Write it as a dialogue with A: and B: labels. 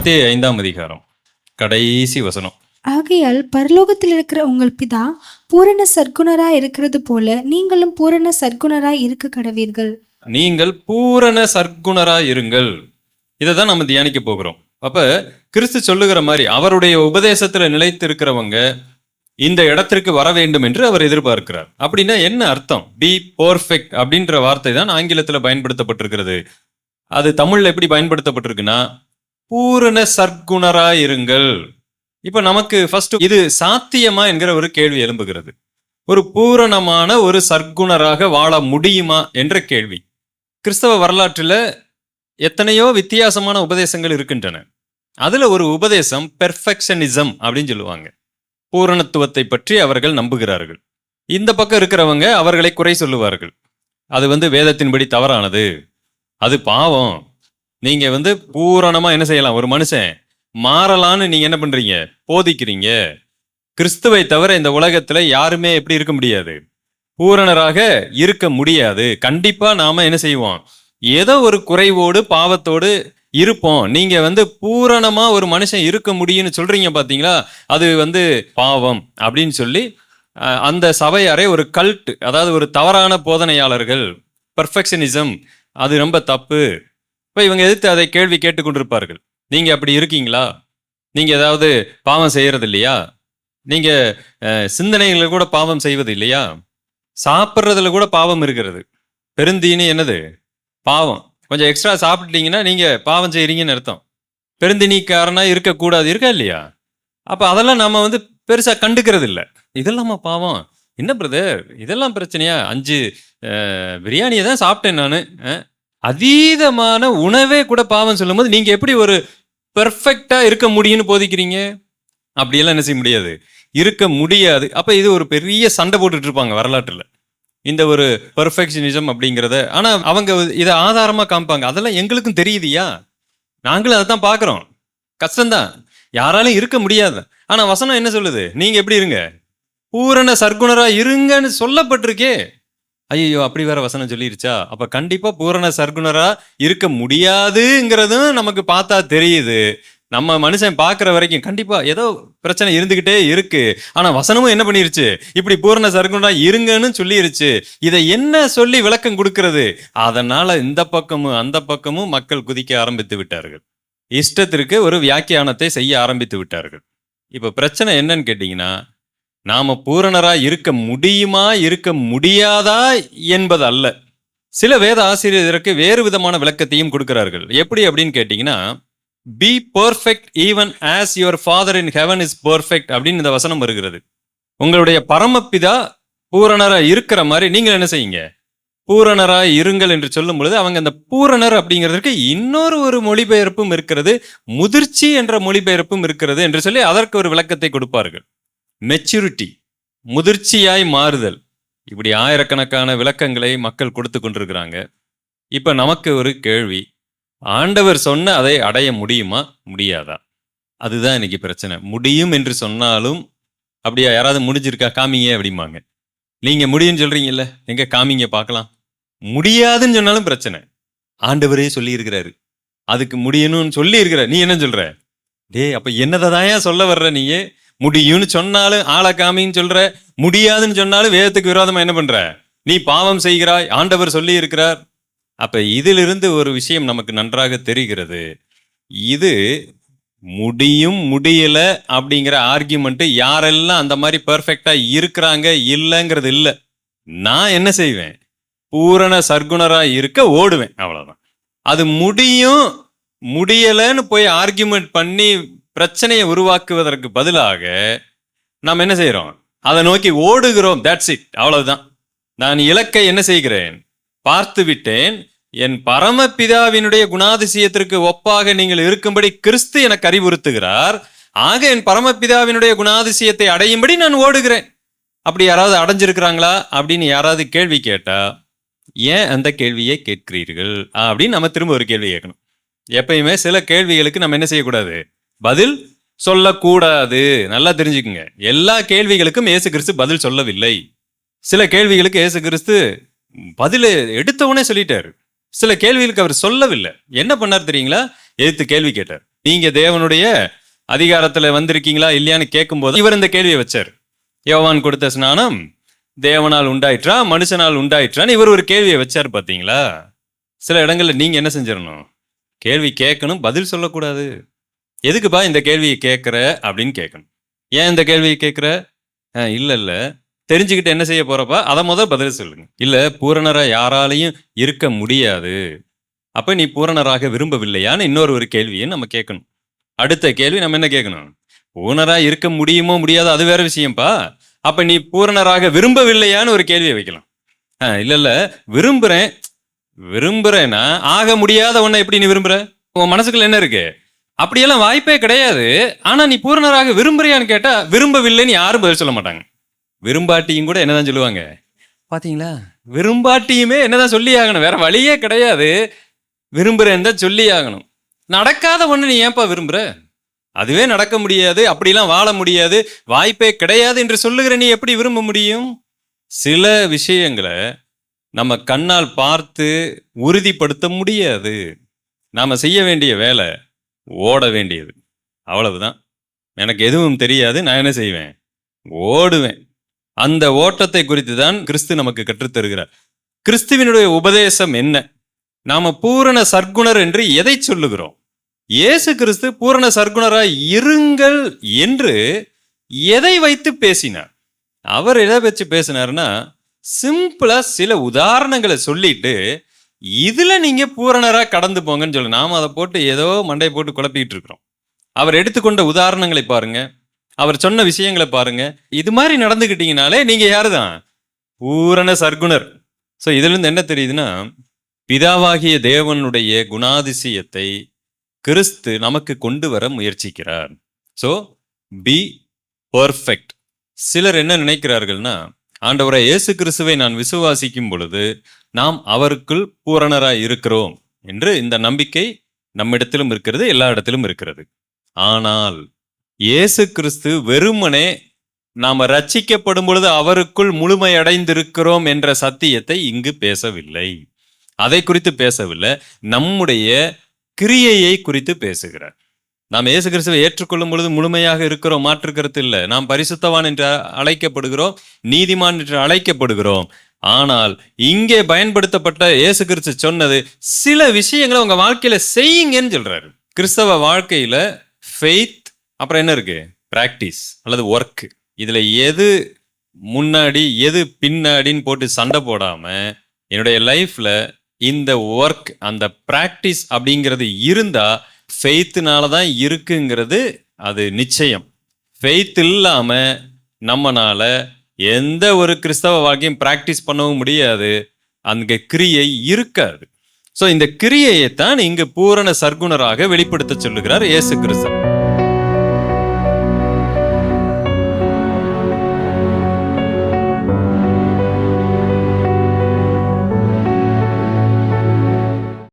A: மத்திய ஐந்தாம் அதிகாரம். கடைசி வசனம்.
B: ஆகையால் பரலோகத்தில் இருக்கிற உங்கள் பிதா பூரண சற்குணராய் இருக்கிறது போல நீங்களும் பூரண சற்குணராய் இருக்க கடவீர்கள்.
A: நீங்கள் பூரண சர்க்குணராய் இருங்கள். இதை தான் நம்ம தியானிக்க போகிறோம். அப்ப கிறிஸ்து சொல்லுகிற மாதிரி அவருடைய உபதேசத்துல நிலைத்து இருக்கிறவங்க இந்த இடத்திற்கு வர வேண்டும் என்று அவர் எதிர்பார்க்கிறார். அப்படின்னா என்ன அர்த்தம்? பி பர்ஃபெக்ட் அப்படின்ற வார்த்தை தான் ஆங்கிலத்துல பயன்படுத்தப்பட்டிருக்கிறது. அது தமிழ்ல எப்படி பயன்படுத்தப்பட்டிருக்குன்னா பூரண சர்க்குணராயிருங்கள் இருங்கள் நமக்கு ஃபர்ஸ்ட் இது சாத்தியமா என்கிற ஒரு கேள்வி எழும்புகிறது. ஒரு பூரணமான ஒரு சர்க்குணராக வாழ முடியுமா என்ற கேள்வி. கிறிஸ்தவ வரலாற்றில் எத்தனையோ வித்தியாசமான உபதேசங்கள் இருக்கின்றன. அதில் ஒரு உபதேசம் பெர்ஃபெக்ஷனிசம் அப்படின்னு சொல்லுவாங்க. பூரணத்துவத்தை பற்றி அவர்கள் நம்புகிறார்கள். இந்த பக்கம் இருக்கிறவங்க அவர்களை குறை சொல்லுவார்கள். அது வந்து வேதத்தின்படி தவறானது. அது பாவம். நீங்க வந்து பூரணமா என்ன செய்யலாம்? ஒரு மனுஷன் மாறலான்னு நீங்க என்ன பண்றீங்க? போதிக்கிறீங்க. கிறிஸ்துவை தவிர இந்த உலகத்துல யாருமே எப்படி இருக்க முடியாது. பூரணராக இருக்க முடியாது. கண்டிப்பா நாம என்ன செய்வோம்? ஏதோ ஒரு குறைவோடு பாவத்தோடு இருப்போம். நீங்க வந்து பூரணமா ஒரு மனுஷன் இருக்க முடியும்னு சொல்றீங்க பாத்தீங்களா? அது வந்து பாவம் அப்படின்னு சொல்லி அந்த சபையாரே ஒரு கல்ட் அதாவது ஒரு தவறான போதனையாளர்கள் பர்ஃபெக்ஷனிசம் அது ரொம்ப தப்பு. இப்போ இவங்க எதிர்த்து அதை கேள்வி கேட்டுக்கொண்டிருப்பார்கள். நீங்கள் அப்படி இருக்கீங்களா? நீங்கள் ஏதாவது பாவம் செய்கிறது இல்லையா நீங்கள் சிந்தனைகளில் கூட பாவம் செய்வது இல்லையா சாப்பிட்றதுல கூட பாவம் இருக்கிறது. பெருந்தீனி என்னது? பாவம். கொஞ்சம் எக்ஸ்ட்ரா சாப்பிட்டீங்கன்னா நீங்கள் பாவம் செய்கிறீங்கன்னு அர்த்தம். பெருந்தினிக்காரனாக இருக்கக்கூடாது இருக்கா இல்லையா? அப்போ அதெல்லாம் நம்ம வந்து பெருசாக கண்டுக்கிறது இல்லை இதெல்லாமா பாவம்? என்ன பிரதர் இதெல்லாம் பிரச்சனையா? அஞ்சு பிரியாணியை தான் சாப்பிட்டேன் நான் அதீதமான உணவே கூட பாவம் சொல்லும்போது நீங்க எப்படி ஒரு பெர்ஃபெக்டா இருக்க முடியும்னு போதிக்கிறீங்க? அப்படியெல்லாம் என்ன செய்ய முடியாது. இருக்க முடியாது. அப்ப இது ஒரு பெரிய சண்டை போட்டுட்டு இருப்பாங்க வரலாற்றுல. இந்த ஒரு பெர்ஃபெக்ஷனிசம் அப்படிங்கிறத. ஆனா அவங்க இதை ஆதாரமா காமிப்பாங்க. அதெல்லாம் எங்களுக்கும் தெரியுதுயா நாங்களும் அதை தான் பார்க்குறோம். கஷ்டம்தான். யாராலும் இருக்க முடியாது. ஆனா வசனம் என்ன சொல்லுது? நீங்க எப்படி இருங்க? பூரண சர்க்குணராக இருங்கன்னு சொல்லப்பட்டிருக்கே. ஐயோ அப்படி வேற வசனம் சொல்லிருச்சா? அப்ப கண்டிப்பா பூரண சர்க்குணரா இருக்க முடியாதுங்கிறதும் நமக்கு பார்த்தா தெரியுது. நம்ம மனுஷன் பார்க்குற வரைக்கும் கண்டிப்பாக ஏதோ பிரச்சனை இருந்துக்கிட்டே இருக்கு. ஆனால் வசனமும் என்ன பண்ணிருச்சு? இப்படி பூரண சர்க்குண்டா இருங்கன்னு சொல்லிருச்சு. இதை என்ன சொல்லி விளக்கம் கொடுக்கறது? அதனால இந்த பக்கமும் அந்த பக்கமும் மக்கள் குதிக்க ஆரம்பித்து விட்டார்கள். இஷ்டத்திற்கு ஒரு வியாக்கியானத்தை செய்ய ஆரம்பித்து விட்டார்கள். இப்போ பிரச்சனை என்னன்னு கேட்டிங்கன்னா நாம பூரணரா இருக்க முடியுமா இருக்க முடியாதா என்பது அல்ல சில வேத ஆசிரியருக்கு வேறு விதமான விளக்கத்தையும் கொடுக்கிறார்கள். எப்படி அப்படின்னு கேட்டீங்கன்னா be perfect even as your father in heaven is perfect அப்படின்னு இந்த வசனம் வருகிறது. உங்களுடைய பரமப்பிதா பூரணராக இருக்கிற மாதிரி நீங்கள் என்ன செய்யுங்க? பூரணராக இருங்கள் என்று சொல்லும் பொழுது அவங்க அந்த பூரணர் அப்படிங்கிறதுக்கு இன்னொரு ஒரு மொழிபெயர்ப்பும் இருக்கிறது முதிர்ச்சி என்ற மொழிபெயர்ப்பும் இருக்கிறது என்று சொல்லி அதற்கு ஒரு விளக்கத்தை கொடுப்பார்கள். மெச்சூரிட்டி முதிர்ச்சியாய் மாறுதல். இப்படி ஆயிரக்கணக்கான விளக்கங்களை மக்கள் கொடுத்து கொண்டிருக்கிறாங்க. இப்போ நமக்கு ஒரு கேள்வி ஆண்டவர் சொன்ன அதை அடைய முடியுமா? முடியாதா? அதுதான் இன்னைக்கு பிரச்சனை. முடியும் என்று சொன்னாலும் அப்படியா யாராவது முடிஞ்சிருக்கா? காமிங்க அப்படிம்பாங்க. நீங்க முடியும்னு சொல்றீங்கல்ல எங்க காமிங்க பார்க்கலாம். முடியாதுன்னு சொன்னாலும் பிரச்சனை. ஆண்டவரே சொல்லியிருக்கிறாரு. அதுக்கு முடியணும்னு சொல்லியிருக்கிற நீ என்ன சொல்ற? டேய் அப்ப என்னதான் சொல்ல வர்ற நீயே? முடியும்னு சொன்னாலும் ஆளை காமின்னு சொல்ற முடியாதுன்னு சொன்னாலும் வேதத்துக்கு விரோதமா என்ன பண்ற? நீ பாவம் செய்கிறாய் ஆண்டவர் சொல்லி இருக்கிறார் அப்ப இதிலிருந்து ஒரு விஷயம் நமக்கு நன்றாக தெரிகிறது. இது முடியும் முடியல அப்படிங்கிற ஆர்கியூமெண்ட் யாரெல்லாம் அந்த மாதிரி பெர்ஃபெக்டா இருக்கிறாங்க இல்லைங்கிறது இல்லை. நான் என்ன செய்வேன்? பூரண சர்க்குணரா இருக்க ஓடுவேன் அவ்வளவுதான். அது முடியும் முடியலன்னு போய் ஆர்கியூமெண்ட் பண்ணி பிரச்சனையை உருவாக்குவதற்கு பதிலாக நாம் என்ன செய்கிறோம் அதை நோக்கி ஓடுகிறோம். தட்ஸ் இட் அவ்வளவுதான். நான் இலக்கை என்ன செய்கிறேன்? பார்த்து விட்டேன். என் பரமபிதாவினுடைய குணாதிசயத்திற்கு ஒப்பாக நீங்கள் இருக்கும்படி கிறிஸ்து எனக்கு அறிவுறுத்துகிறார். ஆக என் பரமபிதாவினுடைய குணாதிசயத்தை அடையும்படி நான் ஓடுகிறேன். அப்படி யாராவது அடைஞ்சிருக்கிறாங்களா? அப்படின்னு யாராவது கேள்வி கேட்டா ஏன் அந்த கேள்வியை கேட்கிறீர்கள்? அப்படின்னு நம்ம திரும்ப ஒரு கேள்வி கேட்கணும். எப்பயுமே சில கேள்விகளுக்கு நம்ம என்ன செய்யக்கூடாது? பதில் சொல்லக்கூடாது. நல்லா தெரிஞ்சுக்குங்க. எல்லா கேள்விகளுக்கும் ஏசு கிறிஸ்து பதில் சொல்லவில்லை. சில கேள்விகளுக்கு ஏசு கிறிஸ்து பதில் எடுத்தவனே சொல்லிட்டாரு. சில கேள்விகளுக்கு அவர் சொல்லவில்லை. என்ன பண்ணார் தெரியுங்களா? எதிர்த்து கேள்வி கேட்டார். நீங்க தேவனுடைய அதிகாரத்துல வந்திருக்கீங்களா? இல்லையான்னு கேட்கும்போது இவர் இந்த கேள்வியை வச்சார். யோவான் கொடுத்த ஸ்நானம் தேவனால் உண்டாயிற்றா மனுஷனால் உண்டாயிற்றான்னு இவர் ஒரு கேள்வியை வச்சார் பார்த்தீங்களா சில இடங்கள்ல நீங்க என்ன செஞ்சிடணும்? கேள்வி கேட்கணும் பதில் சொல்லக்கூடாது. எதுக்குப்பா இந்த கேள்வியை கேட்குற அப்படின்னு கேட்கணும். ஏன் இந்த கேள்வியை கேட்குற? இல்லை இல்லை. தெரிஞ்சுக்கிட்டு என்ன செய்ய போகிறப்பா அதை முதல் பதில் சொல்லுங்க. இல்லை பூரணராக யாராலையும் இருக்க முடியாது. அப்போ நீ பூரணராக விரும்பவில்லையான்னு இன்னொரு ஒரு கேள்வியை நம்ம கேட்கணும். அடுத்த கேள்வி நம்ம என்ன கேட்கணும்? பூரணராக இருக்க முடியுமோ முடியாதோ அது வேற விஷயம்ப்பா அப்போ நீ பூரணராக விரும்பவில்லையான்னு ஒரு கேள்வியை வைக்கலாம். ஆ, இல்லை இல்லை. விரும்புகிறேன் விரும்புகிறேன்னா ஆக முடியாத ஒன்றை எப்படி நீ விரும்புற? உன் மனசுக்குள்ள என்ன இருக்குது அப்படியெல்லாம் வாய்ப்பே கிடையாது. ஆனா நீ பூரணராக விரும்புறியான்னு கேட்டா விரும்பவில்லைன்னு யாரும் பதில் சொல்ல மாட்டாங்க. விரும்பாட்டியும் கூட என்னதான் சொல்லுவாங்க? பாத்தீங்களா? விரும்பாட்டியுமே என்னதான் சொல்லி ஆகணும்? வேற வழியே கிடையாது. விரும்புறேன்னு தான் சொல்லி ஆகணும். நடக்காத ஒன்று நீ ஏன்பா விரும்புற? அதுவே நடக்க முடியாது. அப்படிலாம் வாழ முடியாது. வாய்ப்பே கிடையாது என்று சொல்லுகிற நீ எப்படி விரும்ப முடியும்? சில விஷயங்களை நம்ம கண்ணால் பார்த்து உறுதிப்படுத்த முடியாது. நாம செய்ய வேண்டிய வேலை ஓட வேண்டியது. அவ்வளவுதான். எனக்கு எதுவும் தெரியாது நான் என்ன செய்வேன்? ஓடுவேன். அந்த ஓட்டத்தை குறித்து தான் கிறிஸ்து நமக்கு கற்றுத்தருகிறார். கிறிஸ்துவினுடைய உபதேசம் என்ன? நாம பூரண சர்க்குணர் என்று எதை சொல்லுகிறோம்? இயேசு கிறிஸ்து பூரண சர்க்குணராய் இருங்கள் என்று எதை வைத்து பேசினார்? அவர் எதை வச்சு பேசினார்னா சிம்பிளா சில உதாரணங்களை சொல்லிட்டு இதில் நீங்கள் பூரணராக கடந்து போங்கன்னு சொல்லி. நாம் அதை போட்டு ஏதோ மண்டையை போட்டு குழப்பிக்கிட்டு இருக்கிறோம். அவர் எடுத்துக்கொண்ட உதாரணங்களை பாருங்க. அவர் சொன்ன விஷயங்களை பாருங்க. இது மாதிரி நடந்துக்கிட்டீங்கனாலே யாரு தான் பூரண சர்க்குணர். ஸோ இதுலேருந்து என்ன தெரியுதுன்னா பிதாவாகிய தேவனுடைய குணாதிசயத்தை கிறிஸ்து நமக்கு கொண்டு வர முயற்சிக்கிறார். ஸோ பி பர்ஃபெக்ட் சிலர் என்ன நினைக்கிறார்கள்னா ஆண்டவரை இயேசு கிறிஸ்துவை நான் விசுவாசிக்கும் பொழுது நாம் அவருக்குள் பூரணராய் இருக்கிறோம் என்று இந்த நம்பிக்கை நம்மிடத்திலும் இருக்கிறது எல்லா இடத்திலும் இருக்கிறது. ஆனால் இயேசு கிறிஸ்து வெறுமனே நாம ரட்சிக்கப்படும் பொழுது அவருக்குள் முழுமையடைந்திருக்கிறோம் என்ற சத்தியத்தை இங்கு பேசவில்லை. அதை குறித்து பேசவில்லை. நம்முடைய கிரியையை குறித்து பேசுகிறார். நாம் இயேசு கிறிஸ்துவை ஏற்றுக்கொள்ளும் பொழுது முழுமையாக இருக்கிறோம் மாற்று கருத்து இல்லை. நாம் பரிசுத்தவான் என்று அழைக்கப்படுகிறோம் நீதிமான் என்று அழைக்கப்படுகிறோம். ஆனால் இங்கே பயன்படுத்தப்பட்ட இயேசு கிறிஸ்து சொன்னது சில விஷயங்களை உங்க வாழ்க்கையில செய்யுங்கன்னு சொல்றாரு. கிறிஸ்தவ வாழ்க்கையில ஃபெய்த் அப்புறம் என்ன இருக்கு? பிராக்டிஸ் அல்லது ஒர்க் இதுல எது முன்னாடி எது பின்னாடின்னு போட்டு சண்டை போடாம என்னுடைய லைஃப்ல இந்த ஒர்க் அந்த ப்ராக்டிஸ் அப்படிங்கிறது இருந்தா ஃபெய்த்துனால தான் இருக்குங்கிறது அது நிச்சயம். ஃபெய்த் இல்லாமல் நம்மனால எந்த ஒரு கிறிஸ்தவ வாழ்க்கையும் பிராக்டிஸ் பண்ணவும் முடியாது. அந்த கிரியை இருக்காது. ஸோ இந்த கிரியையை தான் இங்கு பூரண சர்க்குணராக வெளிப்படுத்த சொல்லுகிறார் இயேசு கிறிஸ்தவ